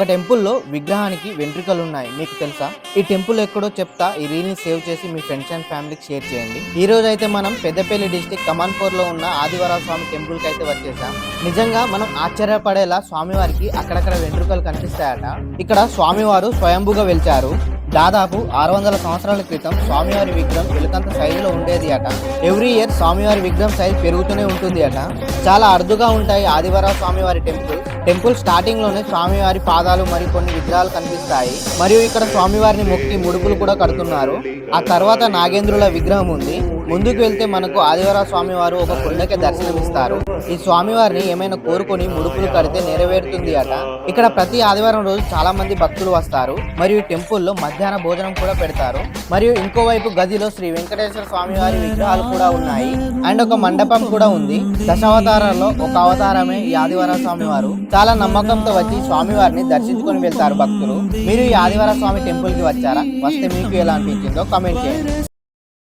ఒక టెంపుల్లో విగ్రహానికి వెంట్రుకలు ఉన్నాయి మీకు తెలుసా? ఈ టెంపుల్ ఎక్కడో చెప్తా ఈ రీల్ని సేవ్ చేసి మీ ఫ్రెండ్స్ అండ్ ఫ్యామిలీకి షేర్ చేయండి. ఈ రోజు అయితే మనం పెద్దపల్లి డిస్టిక్ కమాన్పూర్లో ఉన్న ఆదివార స్వామి టెంపుల్కి అయితే వచ్చేసాం. నిజంగా మనం ఆశ్చర్యపడేలా స్వామివారికి అక్కడక్కడ వెంట్రుకలు కనిపిస్తాయట. ఇక్కడ స్వామివారు స్వయంభుగా వెలిచారు. దాదాపు ఆరు వందల సంవత్సరాల క్రితం స్వామివారి విగ్రహం ఎలుకంత సైజులో ఉండేది అట. ఎవ్రీ ఇయర్ స్వామివారి విగ్రహం సైజ్ పెరుగుతూనే ఉంటుంది అట. చాలా అరుదుగా ఉంటాయి ఆదివారావు స్వామివారి టెంపుల్. టెంపుల్ స్టార్టింగ్లోనే స్వామివారి పాదాలు మరియు కొన్ని విగ్రహాలు కనిపిస్తాయి. మరియు ఇక్కడ స్వామివారిని మొక్కి ముడుపులు కూడా కడుతున్నారు. ఆ తర్వాత నాగేంద్రుల విగ్రహం ఉంది. ముందుకు వెళ్తే మనకు ఆదివర స్వామివారు ఒక కొండకే దర్శనమిస్తారు. ఈ స్వామివారిని ఏమైనా కోరుకొని ముడుపులు కడితే నెరవేరుతుంది అట. ఇక్కడ ప్రతి ఆదివారం రోజు చాలా మంది భక్తులు వస్తారు. మరియు టెంపుల్లో మధ్యాహ్న భోజనం కూడా పెడతారు. మరియు ఇంకోవైపు గదిలో శ్రీ వెంకటేశ్వర స్వామివారి విగ్రహాలు కూడా ఉన్నాయి. అండ్ ఒక మండపం కూడా ఉంది. దశావతారాల్లో ఒక అవతారమే ఈ ఆదివార స్వామివారు. చాలా నమ్మకంతో వచ్చి స్వామివారిని దర్శించుకొని వెళ్తారు భక్తులు. మీరు ఈ ఆదివార స్వామి టెంపుల్కి వచ్చారా? వస్తే మీకు ఎలా అనిపించిందో కామెంట్ చేయండి.